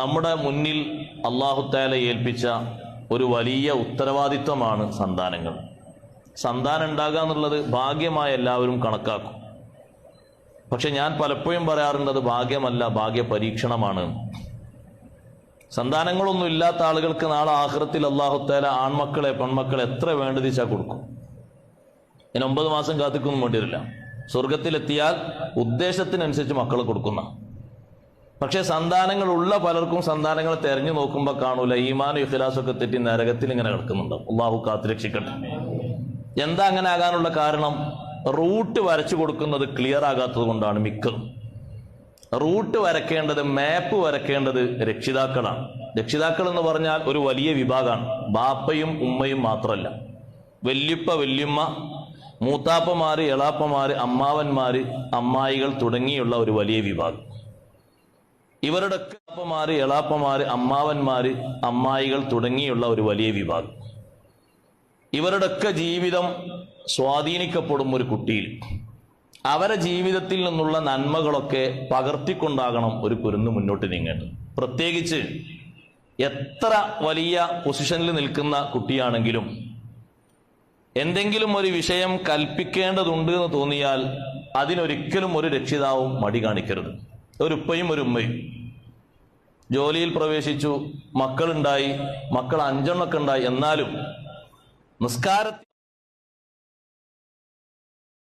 നമ്മുടെ മുന്നിൽ അള്ളാഹുത്താല ഏൽപ്പിച്ച ഒരു വലിയ ഉത്തരവാദിത്വമാണ് സന്താനങ്ങൾ. സന്താനം ഉണ്ടാകുക എന്നുള്ളത് ഭാഗ്യമായി എല്ലാവരും കണക്കാക്കും. പക്ഷെ ഞാൻ പലപ്പോഴും പറയാറുണ്ടത് ഭാഗ്യമല്ല ഭാഗ്യ പരീക്ഷണമാണ് സന്താനങ്ങളൊന്നും ഇല്ലാത്ത ആളുകൾക്ക് നാളെ ആഹ്റത്തിൽ അള്ളാഹുത്താല ആൺമക്കളെ പെൺമക്കളെ എത്ര വേണ്ടതിച്ചാ കൊടുക്കും? ഇനി ഒമ്പത് മാസം കാത്തിക്കൊന്നും വേണ്ടിവരില്ല. സ്വർഗത്തിലെത്തിയാൽ ഉദ്ദേശത്തിനനുസരിച്ച് മക്കളെ കൊടുക്കുന്ന പക്ഷെ സന്താനങ്ങൾ ഉള്ള പലർക്കും സന്താനങ്ങൾ തെരഞ്ഞു നോക്കുമ്പോൾ കാണൂല. ഈമാനും ഇഖ്ലാസൊക്കെ തെറ്റി നരകത്തിൽ ഇങ്ങനെ കിടക്കുന്നുണ്ട്. അള്ളാഹു കാത്തു രക്ഷിക്കട്ടെ. എന്താ അങ്ങനെ ആകാനുള്ള കാരണം? റൂട്ട് വരച്ചു കൊടുക്കുന്നത് ക്ലിയർ ആകാത്തത് കൊണ്ടാണ് മിക്കതും റൂട്ട് വരക്കേണ്ടത് മാപ്പ് വരക്കേണ്ടത് രക്ഷിതാക്കളാണ്. രക്ഷിതാക്കൾ എന്ന് പറഞ്ഞാൽ ഒരു വലിയ വിഭാഗമാണ്. ബാപ്പയും ഉമ്മയും മാത്രമല്ല. വല്യപ്പ വല്യമ്മ മൂത്താപ്പമാര് എളാപ്പമാര് അമ്മാവന്മാര് അമ്മായികൾ തുടങ്ങിയുള്ള ഒരു വലിയ വിഭാഗം. ഇവരുടെ അപ്പമാര് എളാപ്പമാര് അമ്മാവന്മാര് അമ്മായികൾ തുടങ്ങിയുള്ള ഒരു വലിയ വിഭാഗം. ഇവരുടെയൊക്കെ ജീവിതം സ്വാധീനിക്കപ്പെടും ഒരു കുട്ടിയിൽ. അവരെ ജീവിതത്തിൽ നിന്നുള്ള നന്മകളൊക്കെ പകർത്തിക്കൊണ്ടാകണം ഒരു കുരുന്ന് മുന്നോട്ട് നീങ്ങേണ്ടത്. പ്രത്യേകിച്ച് എത്ര വലിയ പൊസിഷനിൽ നിൽക്കുന്ന കുട്ടിയാണെങ്കിലും എന്തെങ്കിലും ഒരു വിഷയം കൽപ്പിക്കേണ്ടതുണ്ട് എന്ന് തോന്നിയാൽ അതിനൊരിക്കലും ഒരു രക്ഷിതാവും മടി കാണിക്കരുത്. ഒരു ഉപ്പയും ഒരു ഉമ്മയും. ജോലിയിൽ പ്രവേശിച്ചു മക്കളുണ്ടായി മക്കൾ അഞ്ചെണ്ണൊക്കെ ഉണ്ടായി. എന്നാലും നിസ്കാരത്തിൽ